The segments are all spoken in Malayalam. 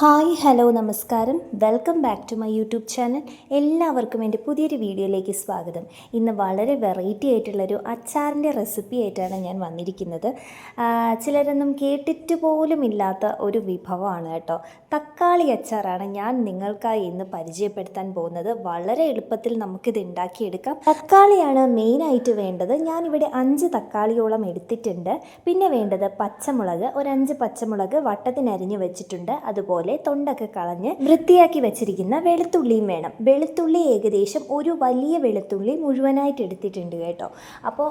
ഹായ് ഹലോ നമസ്കാരം. Welcome back to my YouTube channel. എല്ലാവർക്കും എന്റെ പുതിയൊരു വീഡിയോയിലേക്ക് സ്വാഗതം. ഇന്ന് വളരെ വെറൈറ്റി ആയിട്ടുള്ളൊരു അച്ചാറിന്റെ റെസിപ്പി ആയിട്ടാണ് ഞാൻ വന്നിരിക്കുന്നത്. ചിലരൊന്നും കേട്ടിട്ട് പോലും ഇല്ലാത്ത ഒരു വിഭവമാണ് കേട്ടോ. തക്കാളി അച്ചാറാണ് ഞാൻ നിങ്ങൾക്കായി ഇന്ന് പരിചയപ്പെടുത്താൻ പോകുന്നത്. വളരെ എളുപ്പത്തിൽ നമുക്കിത് ഉണ്ടാക്കിയെടുക്കാം. തക്കാളിയാണ് മെയിനായിട്ട് വേണ്ടത്. ഞാനിവിടെ അഞ്ച് തക്കാളിയോളം എടുത്തിട്ടുണ്ട്. പിന്നെ വേണ്ടത് പച്ചമുളക്. ഒരു അഞ്ച് പച്ചമുളക് വട്ടത്തിനരിഞ്ഞ് വെച്ചിട്ടുണ്ട്. അതുപോലെ തൊണ്ടൊക്കെ കളഞ്ഞ് വൃത്തിയാക്കി വെച്ചിരിക്കുന്ന വെളുത്തുള്ളിയും വേണം. വെളുത്തുള്ളി ഏകദേശം ഒരു വലിയ വെളുത്തുള്ളി മുഴുവനായിട്ട് എടുത്തിട്ടുണ്ട് കേട്ടോ. അപ്പോൾ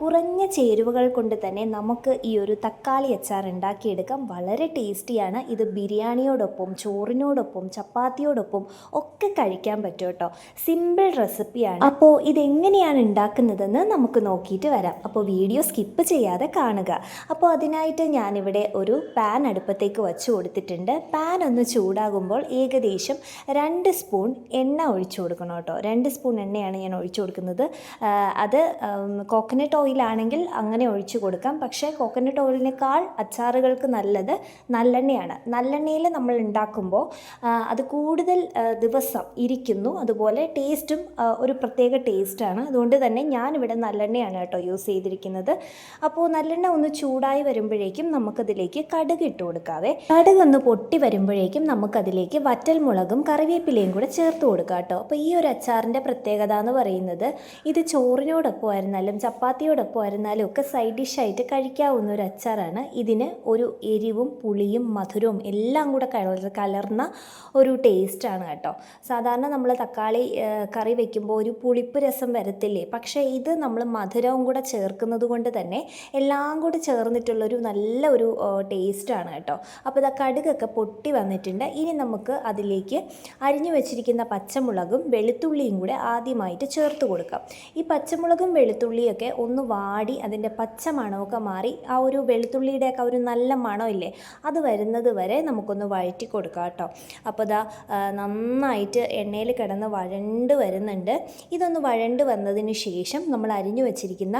കുറഞ്ഞ ചേരുവകൾ കൊണ്ട് തന്നെ നമുക്ക് ഈ ഒരു തക്കാളി അച്ചാർ ഉണ്ടാക്കിയെടുക്കാം. വളരെ ടേസ്റ്റിയാണ്. ഇത് ബിരിയാണിയോടൊപ്പം ചോറിനോടൊപ്പം ചപ്പാത്തിയോടൊപ്പം ഒക്കെ കഴിക്കാൻ പറ്റും കേട്ടോ. സിമ്പിൾ റെസിപ്പിയാണ്. അപ്പോൾ ഇതെങ്ങനെയാണ് ഉണ്ടാക്കുന്നതെന്ന് നമുക്ക് നോക്കിയിട്ട് വരാം. അപ്പോൾ വീഡിയോ സ്കിപ്പ് ചെയ്യാതെ കാണുക. അപ്പോൾ അതിനായിട്ട് ഞാനിവിടെ ഒരു പാൻ അടുപ്പത്തേക്ക് വച്ച് കൊടുത്തിട്ടുണ്ട്. പാൻ ഒന്ന് ചൂടാകുമ്പോൾ ഏകദേശം രണ്ട് സ്പൂൺ എണ്ണ ഒഴിച്ചു കൊടുക്കണം കേട്ടോ. രണ്ട് സ്പൂൺ എണ്ണയാണ് ഞാൻ ഒഴിച്ചു കൊടുക്കുന്നത്. അത് കോക്കനട്ട് ഓയിലാണെങ്കിൽ അങ്ങനെ ഒഴിച്ചു കൊടുക്കാം. പക്ഷേ കോക്കനട്ട് ഓയിലിനേക്കാൾ അച്ചാറുകൾക്ക് നല്ലത് നല്ലെണ്ണയാണ്. നല്ലെണ്ണയിൽ നമ്മൾ ഉണ്ടാക്കുമ്പോൾ അത് കൂടുതൽ ദിവസം ഇരിക്കുന്നു. അതുപോലെ ടേസ്റ്റും ഒരു പ്രത്യേക ടേസ്റ്റാണ് അതുകൊണ്ട് തന്നെ ഞാനിവിടെ നല്ലെണ്ണയാണ് കേട്ടോ യൂസ് ചെയ്തിരിക്കുന്നത്. അപ്പോൾ നല്ലെണ്ണ ഒന്ന് ചൂടായി വരുമ്പോഴേക്കും നമുക്കതിലേക്ക് കടുക് ഇട്ട് കൊടുക്കാവേ. കടുക് ഒന്ന് പൊട്ടി വരുമ്പോഴേക്കും നമുക്കതിലേക്ക് വറ്റൽ മുളകും കറിവേപ്പിലയും കൂടെ ചേർത്ത് കൊടുക്കാം കേട്ടോ. അപ്പോൾ ഈ ഒരു അച്ചാറിന്റെ പ്രത്യേകത എന്ന് പറയുന്നത് ഇത് ചോറിനോടൊപ്പം ആയിരുന്നാലും ചപ്പാത്തിയോടൊപ്പം ആയിരുന്നാലും ഒക്കെ സൈഡ് ഡിഷായിട്ട് കഴിക്കാവുന്ന ഒരു അച്ചാറാണ്. ഇതിന് ഒരു എരിവും പുളിയും മധുരവും എല്ലാം കൂടെ കലർ കലർന്ന ഒരു ടേസ്റ്റാണ് കേട്ടോ. സാധാരണ നമ്മൾ തക്കാളി കറി വയ്ക്കുമ്പോൾ ഒരു പുളിപ്പ് രസം വരത്തില്ലേ? പക്ഷേ ഇത് നമ്മൾ മധുരവും കൂടെ ചേർക്കുന്നത് കൊണ്ട് തന്നെ എല്ലാം കൂടെ ചേർന്നിട്ടുള്ളൊരു നല്ല ഒരു ടേസ്റ്റാണ് കേട്ടോ. അപ്പോൾ ഇതാ കടുകൊക്കെ പൊട്ടി വന്നിട്ടുണ്ട്. ഇനി നമുക്ക് അതിലേക്ക് അരിഞ്ഞു വെച്ചിരിക്കുന്ന പച്ചമുളകും വെളുത്തുള്ളിയും കൂടെ ആദ്യമായിട്ട് ചേർത്ത് കൊടുക്കാം. ഈ പച്ചമുളകും വെളുത്തുള്ളിയൊക്കെ ഒന്ന് വാടി അതിന്റെ പച്ച മണമൊക്കെ മാറി ആ ഒരു വെളുത്തുള്ളിയുടെയൊക്കെ ഒരു നല്ല മണമില്ലേ അത് വരുന്നത് വരെ നമുക്കൊന്ന് വഴറ്റി കൊടുക്കാം കേട്ടോ. അപ്പോൾ ഇതാ നന്നായിട്ട് എണ്ണയിൽ കിടന്ന് വഴണ്ട് വരുന്നുണ്ട്. ഇതൊന്ന് വഴണ്ട് വന്നതിന് ശേഷം നമ്മൾ അരിഞ്ഞു വെച്ചിരിക്കുന്ന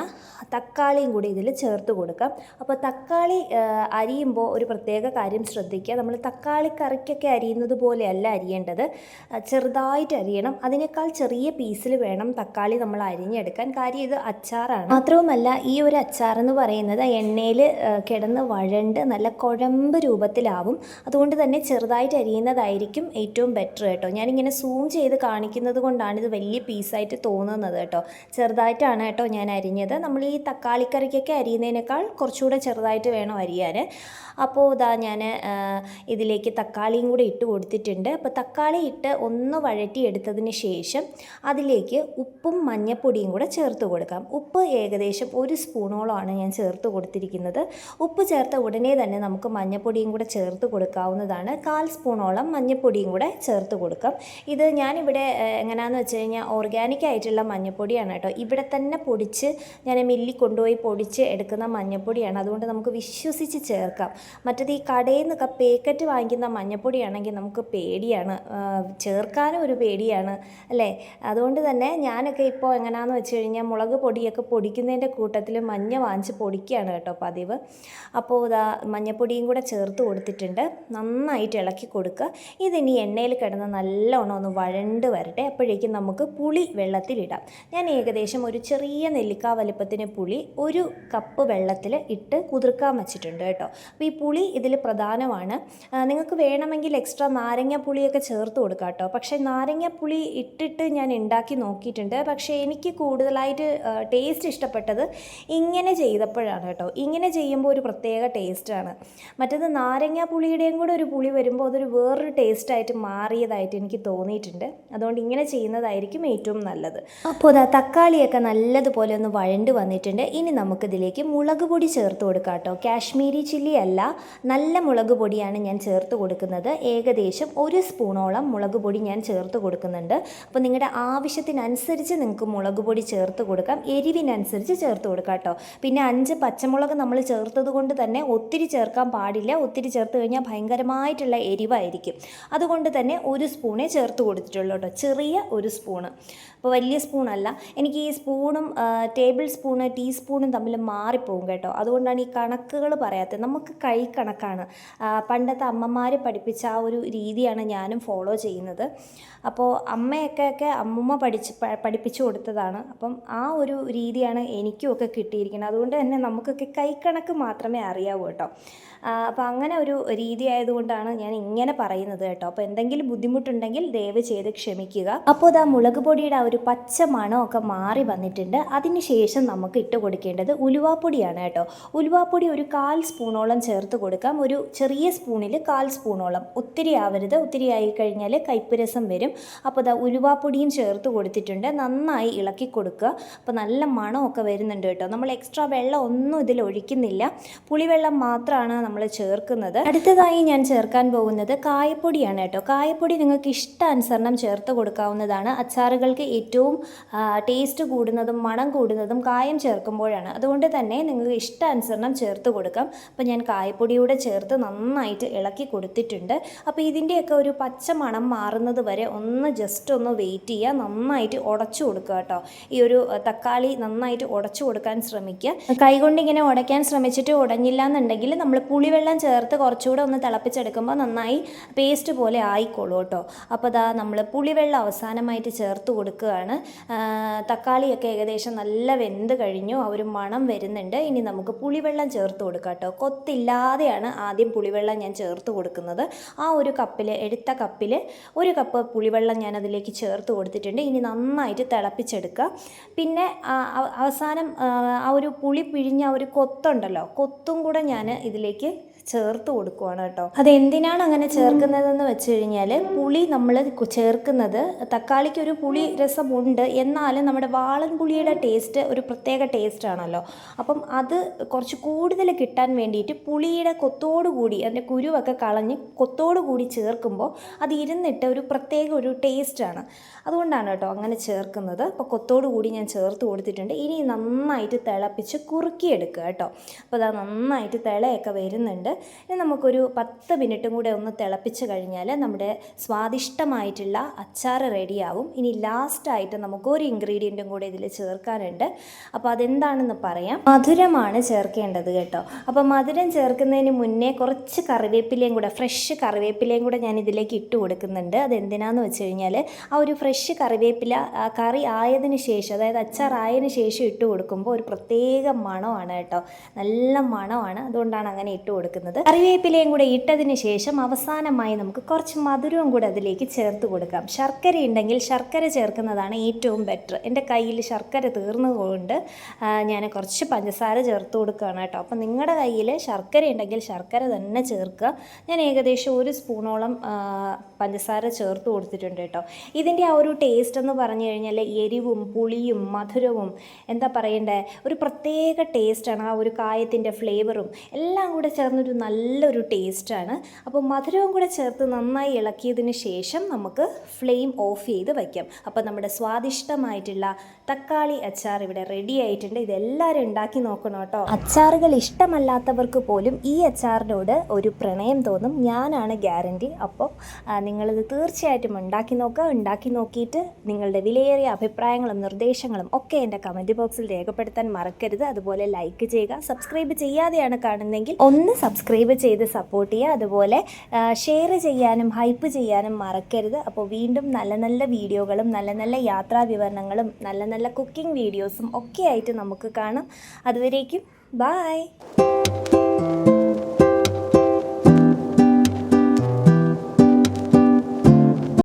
തക്കാളിയും കൂടി ഇതിൽ ചേർത്ത് കൊടുക്കാം. അപ്പോൾ തക്കാളി അരിയുമ്പോൾ ഒരു പ്രത്യേക കാര്യം ശ്രദ്ധിക്കുക. നമ്മൾ തക്കാളി കറിക്കൊക്കെ അരിയുന്നത് പോലെയല്ല അരിയേണ്ടത്. ചെറുതായിട്ട് അരിയണം. അതിനേക്കാൾ ചെറിയ പീസിൽ വേണം തക്കാളി നമ്മൾ അരിഞ്ഞെടുക്കാൻ. കാര്യം ഇത് അച്ചാറാണ്. മാത്രവുമല്ല ഈ ഒരു അച്ചാർ എന്ന് പറയുന്നത് എണ്ണയിൽ കിടന്ന് വഴണ്ട് നല്ല കുഴമ്പ് രൂപത്തിലാവും. അതുകൊണ്ട് തന്നെ ചെറുതായിട്ട് അരിയുന്നതായിരിക്കും ഏറ്റവും ബെറ്റർ കേട്ടോ. ഞാനിങ്ങനെ സൂം ചെയ്ത് കാണിക്കുന്നത് കൊണ്ടാണ് ഇത് വലിയ പീസായിട്ട് തോന്നുന്നത് കേട്ടോ. ചെറുതായിട്ടാണ് കേട്ടോ ഞാൻ അരിഞ്ഞത്. നമ്മൾ ഈ തക്കാളിക്കറിക്കൊക്കെ അരിയുന്നതിനേക്കാൾ കുറച്ചുകൂടെ ചെറുതായിട്ട് വേണം അരിയാൻ. അപ്പോൾ ഇതാ ഞാൻ ഇതിലേക്ക് തക്കാളിയും കൂടെ ഇട്ട് കൊടുത്തിട്ടുണ്ട്. അപ്പോൾ തക്കാളി ഇട്ട് ഒന്ന് വഴറ്റി എടുത്തതിന് ശേഷം അതിലേക്ക് ഉപ്പും മഞ്ഞപ്പൊടിയും കൂടെ ചേർത്ത് കൊടുക്കാം. ഉപ്പ് ഏകദേശം ഒരു സ്പൂണോളമാണ് ഞാൻ ചേർത്ത് കൊടുത്തിരിക്കുന്നത്. ഉപ്പ് ചേർത്ത ഉടനെ തന്നെ നമുക്ക് മഞ്ഞപ്പൊടിയും കൂടെ ചേർത്ത് കൊടുക്കാവുന്നതാണ്. കാൽ സ്പൂണോളം മഞ്ഞപ്പൊടിയും കൂടെ ചേർത്ത് കൊടുക്കാം. ഇത് ഞാനിവിടെ എങ്ങനെയാണെന്ന് വെച്ച് കഴിഞ്ഞാൽ ഓർഗാനിക് ആയിട്ടുള്ള മഞ്ഞപ്പൊടിയാണ് കേട്ടോ. ഇവിടെ തന്നെ പൊടിച്ച് ഞാൻ മില്ലി കൊണ്ടുപോയി പൊടിച്ച് എടുക്കുന്ന മഞ്ഞപ്പൊടിയാണ്. അതുകൊണ്ട് നമുക്ക് വിശ്വസിച്ച് ചേർക്കാം. മറ്റത് ഈ കടയിൽ നിന്നൊക്കെ പാക്കറ്റ് വാങ്ങിക്കുന്ന മഞ്ഞപ്പൊടിയാണെങ്കിൽ നമുക്ക് പേടിയാണ്. ചേർക്കാനും ഒരു പേടിയാണ് അല്ലേ? അതുകൊണ്ട് തന്നെ ഞാനൊക്കെ ഇപ്പോൾ എങ്ങനെയാണെന്ന് വെച്ച് കഴിഞ്ഞാൽ മുളക് പൊടിയൊക്കെ പൊടിക്കുന്നതിന്റെ കൂട്ടത്തിൽ മഞ്ഞ വാങ്ങിച്ച് പൊടിക്കുകയാണ് കേട്ടോ പതിവ്. അപ്പോൾ ഇതാ മഞ്ഞപ്പൊടിയും കൂടെ ചേർത്ത് കൊടുത്തിട്ടുണ്ട്. നന്നായിട്ട് ഇളക്കി കൊടുക്കുക. ഇതിനി എണ്ണയിൽ കിടന്ന് നല്ലോണം ഒന്ന് വഴണ്ട് വരട്ടെ. അപ്പോഴേക്കും നമുക്ക് പുളി വെള്ളത്തിലിടാം. ഞാൻ ഏകദേശം ഒരു ചെറിയ നെല്ലിക്ക വലിപ്പത്തിന് പുളി ഒരു കപ്പ് വെള്ളത്തിൽ ഇട്ട് കുതിർക്കാൻ വെച്ചിട്ടുണ്ട് കേട്ടോ. അപ്പോൾ ഈ പുളി ഇതിൽ പ്രധാനമാണ്. ആ, നിങ്ങൾക്ക് വേണമെങ്കിൽ എക്സ്ട്രാ നാരങ്ങ പുളിയൊക്കെ ചേർത്ത് കൊടുക്കാം കേട്ടോ. പക്ഷേ നാരങ്ങ പുളി ഇട്ടിട്ട് ഞാൻ ഉണ്ടാക്കി നോക്കിയിട്ടുണ്ട്. പക്ഷേ എനിക്ക് കൂടുതലായിട്ട് ടേസ്റ്റ് ഇഷ്ടപ്പെട്ടത് ഇങ്ങനെ ചെയ്തപ്പോഴാണ് കേട്ടോ. ഇങ്ങനെ ചെയ്യുമ്പോൾ ഒരു പ്രത്യേക ടേസ്റ്റാണ് മറ്റത് നാരങ്ങ പുളിയുടെയും കൂടെ ഒരു പുളി വരുമ്പോൾ അതൊരു വേറൊരു ടേസ്റ്റായിട്ട് മാറിയതായിട്ട് എനിക്ക് തോന്നിയിട്ടുണ്ട്. അതുകൊണ്ട് ഇങ്ങനെ ചെയ്യുന്നതായിരിക്കും ഏറ്റവും നല്ലത്. അപ്പോൾ അതാ തക്കാളിയൊക്കെ നല്ലതുപോലെ ഒന്ന് വഴണ്ട് വന്നിട്ടുണ്ട്. ഇനി നമുക്കിതിലേക്ക് മുളക് പൊടി ചേർത്ത് കൊടുക്കാം കേട്ടോ. കാശ്മീരി ചില്ലി അല്ല നല്ല മുളക് പൊടിയാണ് ഞാൻ ചേർത്ത് കൊടുക്കുന്നത് ഏകദേശം ഒരു സ്പൂണോളം മുളക് പൊടി ഞാൻ ചേർത്ത് കൊടുക്കുന്നുണ്ട്. അപ്പോൾ നിങ്ങളുടെ ആവശ്യത്തിനനുസരിച്ച് നിങ്ങൾക്ക് മുളക് പൊടി ചേർത്ത് കൊടുക്കാം. എരിവിനനുസരിച്ച് ചേർത്ത് കൊടുക്കാം കേട്ടോ. പിന്നെ അഞ്ച് പച്ചമുളക് നമ്മൾ ചേർത്തത് കൊണ്ട് തന്നെ ഒത്തിരി ചേർക്കാൻ പാടില്ല. ഒത്തിരി ചേർത്ത് കഴിഞ്ഞാൽ ഭയങ്കരമായിട്ടുള്ള എരിവായിരിക്കും. അതുകൊണ്ട് തന്നെ ഒരു സ്പൂണേ ചേർത്ത് കൊടുത്തിട്ടുള്ളൂ കേട്ടോ. ചെറിയ ഒരു സ്പൂണ്. അപ്പോൾ വലിയ സ്പൂണല്ല. എനിക്ക് ഈ സ്പൂണും ടേബിൾ സ്പൂണ് ടീസ്പൂണും തമ്മിൽ മാറിപ്പോകും കേട്ടോ. അതുകൊണ്ടാണ് ഈ കണക്കുകൾ പറയാത്തത്. നമുക്ക് കൈ കണക്കാണ്. പണ്ടത്തെ അമ്മമാർ പഠിപ്പിച്ച ആ ഒരു രീതിയാണ് ഞാനും ഫോളോ ചെയ്യുന്നത്. അപ്പോൾ അമ്മയൊക്കെ ഒക്കെ അമ്മമ്മ പഠിച്ച് പഠിപ്പിച്ചു കൊടുത്തതാണ്. അപ്പം ആ ഒരു രീതിയാണ് എനിക്കും ഒക്കെ കിട്ടിയിരിക്കുന്നത്. അതുകൊണ്ട് തന്നെ നമുക്കൊക്കെ കൈക്കണക്ക് മാത്രമേ അറിയാവൂ കേട്ടോ. അപ്പോൾ അങ്ങനെ ഒരു രീതി ആയതുകൊണ്ടാണ് ഞാൻ ഇങ്ങനെ പറയുന്നത് കേട്ടോ. അപ്പോൾ എന്തെങ്കിലും ബുദ്ധിമുട്ടുണ്ടെങ്കിൽ ദയവ് ചെയ്ത് ക്ഷമിക്കുക. അപ്പോൾ ആ മുളക് പൊടിയുടെ ആ ഒരു പച്ച മണമൊക്കെ മാറി വന്നിട്ടുണ്ട്. അതിന് ശേഷം നമുക്ക് ഇട്ട് കൊടുക്കേണ്ടത് ഉലുവാപ്പൊടിയാണ് കേട്ടോ. ഉലുവാപ്പൊടി ഒരു കാൽ സ്പൂണോളം ചേർത്ത് കൊടുക്കാം. ഒരു ചെറിയ സ്പൂണിൽ കാൽ സ്പൂണോളം. ഒത്തിരി ആവരുത്. ഒത്തിരി ആയി കഴിഞ്ഞാൽ കയ്പ്പ് വരും. അപ്പോൾ ഇതാ ഉലുവാപ്പൊടിയും ചേർത്ത് കൊടുത്തിട്ടുണ്ട്. നന്നായി ഇളക്കി കൊടുക്കുക. അപ്പോൾ നല്ല മണമൊക്കെ വരുന്നുണ്ട് കേട്ടോ. നമ്മൾ എക്സ്ട്രാ വെള്ളം ഒന്നും ഇതിൽ ഒഴിക്കുന്നില്ല. പുളിവെള്ളം മാത്രമാണ് നമ്മൾ ചേർക്കുന്നത്. അടുത്തതായി ഞാൻ ചേർക്കാൻ പോകുന്നത് കായപ്പൊടിയാണ് കേട്ടോ. കായപ്പൊടി നിങ്ങൾക്ക് ഇഷ്ടാനുസരണം ചേർത്ത് കൊടുക്കാവുന്നതാണ്. അച്ചാറുകൾക്ക് ഏറ്റവും ടേസ്റ്റ് കൂടുന്നതും മണം കൂടുന്നതും കായം ചേർക്കുമ്പോഴാണ്. അതുകൊണ്ട് തന്നെ നിങ്ങൾക്ക് ഇഷ്ടാനുസരണം ചേർത്ത് കൊടുക്കാം. അപ്പോൾ ഞാൻ കായപ്പൊടിയൂടെ ചേർത്ത് നന്നായിട്ട് ഇളക്കി കൊടുത്തിട്ടുണ്ട്. അപ്പോൾ ഇതിന്റെയൊക്കെ ഒരു പച്ച മണം മാറുന്നത് വരെ ഒന്ന് ജസ്റ്റ് ഒന്ന് വെയിറ്റ് ചെയ്യുക. നന്നായിട്ട് ഉടച്ചു കൊടുക്കുക കേട്ടോ. ഈ ഒരു തക്കാളി നന്നായിട്ട് ഉടച്ചു കൊടുക്കാൻ ശ്രമിക്കുക. കൈകൊണ്ട് ഇങ്ങനെ ഉടയ്ക്കാൻ ശ്രമിച്ചിട്ട് ഉടഞ്ഞില്ല എന്നുണ്ടെങ്കിൽ നമ്മൾ പുളിവെള്ളം ചേർത്ത് കുറച്ചുകൂടെ ഒന്ന് തിളപ്പിച്ചെടുക്കുമ്പോൾ നന്നായി പേസ്റ്റ് പോലെ ആയിക്കോളൂ കേട്ടോ. അപ്പോൾ ദാ നമ്മൾ പുളിവെള്ളം അവസാനമായിട്ട് ചേർത്ത് കൊടുക്കുകയാണ്. തക്കാളിയൊക്കെ ഏകദേശം നല്ല വെന്ത് കഴിഞ്ഞു. ആ ഒരു മണം വരുന്നുണ്ട്. ഇനി നമുക്ക് പുളിവെള്ളം ചേർത്ത് കൊടുക്കാം കേട്ടോ. കൊത്തില്ലാതെയാണ് ആദ്യം പുളിവെള്ളം ഞാൻ ചേർത്ത് കൊടുക്കുന്നത്. ആ ഒരു കപ്പിൽ എടുത്ത കപ്പിൽ ഒരു കപ്പ് പുളിവെള്ളം ഞാൻ അതിലേക്ക് ചേർത്ത് കൊടുത്തിട്ടുണ്ട്. ഇനി നന്നായിട്ട് തിളപ്പിച്ചെടുക്കുക. പിന്നെ അവസാനം ആ ഒരു പുളി പിഴിഞ്ഞ ആ ഒരു കൊത്തുണ്ടല്ലോ. കൊത്തും കൂടെ ഞാൻ ഇതിലേക്ക് ചേർത്ത് കൊടുക്കുവാണ് കേട്ടോ. അതെന്തിനാണ് അങ്ങനെ ചേർക്കുന്നതെന്ന് വെച്ച് കഴിഞ്ഞാൽ പുളി നമ്മൾ ചേർക്കുന്നത് തക്കാളിക്ക് ഒരു പുളി രസമുണ്ട് എന്നാലും നമ്മുടെ വാളൻ പുളിയുടെ ടേസ്റ്റ് ഒരു പ്രത്യേക ടേസ്റ്റ് ആണല്ലോ. അപ്പം അത് കുറച്ച് കൂടുതൽ കിട്ടാൻ വേണ്ടിയിട്ട് പുളിയുടെ കൊത്തോട് കൂടി അതിന്റെ കുരുവൊക്കെ കളഞ്ഞ് കൊത്തോട് കൂടി ചേർക്കുമ്പോൾ അത് ഇരുന്നിട്ട് ഒരു പ്രത്യേക ഒരു ടേസ്റ്റ് ആണ്. അതുകൊണ്ടാണ് കേട്ടോ അങ്ങനെ ചേർക്കുന്നത്. അപ്പോൾ കൊത്തോട് കൂടി ഞാൻ ചേർത്ത് കൊടുത്തിട്ടുണ്ട്. ഇനി നന്നായിട്ട് തിളപ്പിച്ച് കുറുക്കിയെടുക്കുക കേട്ടോ. അപ്പോൾ അത് നന്നായിട്ട് തിളയൊക്കെ വരുന്നുണ്ട്. ഇനി നമുക്കൊരു പത്ത് മിനിറ്റും കൂടെ ഒന്ന് തിളപ്പിച്ച് കഴിഞ്ഞാൽ നമ്മുടെ സ്വാദിഷ്ടമായിട്ടുള്ള അച്ചാർ റെഡിയാവും. ഇനി ലാസ്റ്റായിട്ട് നമുക്ക് ഒരു ഇൻഗ്രീഡിയന്റും കൂടെ ഇതിൽ ചേർക്കാനുണ്ട്. അപ്പോൾ അതെന്താണെന്ന് പറയാം. മധുരമാണ് ചേർക്കേണ്ടത് കേട്ടോ. അപ്പോൾ മധുരം ചേർക്കുന്നതിന് മുന്നേ കുറച്ച് കറിവേപ്പിലയും കൂടെ ഫ്രഷ് കറിവേപ്പിലയും കൂടെ ഞാൻ ഇതിലേക്ക് ഇട്ട് കൊടുക്കുന്നുണ്ട്. അതെന്തിനാന്ന് വെച്ച് കഴിഞ്ഞാൽ ആ ഒരു ഫ്രഷ് കറിവേപ്പില കറി ആയതിനു ശേഷം അതായത് അച്ചാർ ആയതിനു ശേഷം ഇട്ട് കൊടുക്കുമ്പോൾ ഒരു പ്രത്യേക മണമാണ് കേട്ടോ. നല്ല മണമാണ്. അതുകൊണ്ടാണ് അങ്ങനെ ഇട്ട് കൊടുക്കുന്നത്. കറിവേപ്പിലയും കൂടെ ഇട്ടതിന് ശേഷം അവസാനമായി നമുക്ക് കുറച്ച് മധുരവും കൂടെ അതിലേക്ക് ചേർത്ത് കൊടുക്കാം. ശർക്കര ഉണ്ടെങ്കിൽ ശർക്കര ചേർക്കുന്നതാണ് ഏറ്റവും ബെറ്റർ എന്റെ കയ്യിൽ ശർക്കര തീർന്നതുകൊണ്ട് ഞാൻ കുറച്ച് പഞ്ചസാര ചേർത്ത് കൊടുക്കുകയാണ് കേട്ടോ. അപ്പം നിങ്ങളുടെ കയ്യിൽ ശർക്കര ഉണ്ടെങ്കിൽ ശർക്കര തന്നെ ചേർക്കുക. ഞാൻ ഏകദേശം ഒരു സ്പൂണോളം പഞ്ചസാര ചേർത്ത് കൊടുത്തിട്ടുണ്ട് കേട്ടോ. ഇതിന്റെ ആ ഒരു ടേസ്റ്റ് എന്ന് പറഞ്ഞു കഴിഞ്ഞാൽ എരിവും പുളിയും മധുരവും എന്താ പറയണ്ടേ? ഒരു പ്രത്യേക ടേസ്റ്റാണ് ആ ഒരു കായത്തിന്റെ ഫ്ലേവറും എല്ലാം കൂടെ ചേർന്നൊരു നല്ലൊരു ടേസ്റ്റാണ്. അപ്പോൾ മധുരവും കൂടെ ചേർത്ത് നന്നായി ഇളക്കിയതിന് ശേഷം നമുക്ക് ഫ്ലെയിം ഓഫ് ചെയ്ത് വയ്ക്കാം. അപ്പോൾ നമ്മുടെ സ്വാദിഷ്ടമായിട്ടുള്ള തക്കാളി അച്ചാർ ഇവിടെ റെഡി ആയിട്ടുണ്ട്. ഇതെല്ലാവരും ഉണ്ടാക്കി നോക്കണം കേട്ടോ. അച്ചാറുകൾ ഇഷ്ടമല്ലാത്തവർക്ക് പോലും ഈ അച്ചാറിനോട് ഒരു പ്രണയം തോന്നും. ഞാനാണ് ഗ്യാരണ്ടി. അപ്പോൾ നിങ്ങളിത് തീർച്ചയായിട്ടും ഉണ്ടാക്കി നോക്കുക. ഉണ്ടാക്കി നോക്കിയിട്ട് നിങ്ങളുടെ വിലയേറിയ അഭിപ്രായങ്ങളും നിർദ്ദേശങ്ങളും ഒക്കെ എന്റെ കമന്റ് ബോക്സിൽ രേഖപ്പെടുത്താൻ മറക്കരുത്. അതുപോലെ ലൈക്ക് ചെയ്യുക സബ്സ്ക്രൈബ് ചെയ്യാതെയാണ് കാണുന്നതെങ്കിൽ ഒന്ന് സബ്സ്ക്രൈബ് ചെയ്ത് സപ്പോർട്ട് ചെയ്യുക. അതുപോലെ ഷെയർ ചെയ്യാനും ഹൈപ്പ് ചെയ്യാനും മറക്കരുത്. അപ്പോൾ വീണ്ടും നല്ല നല്ല വീഡിയോകളും നല്ല നല്ല യാത്രാ വിവരണങ്ങളും നല്ല നല്ല കുക്കിംഗ് വീഡിയോസും ഒക്കെ ആയിട്ട് നമുക്ക് കാണാം. അതുവരേക്കും ബായ്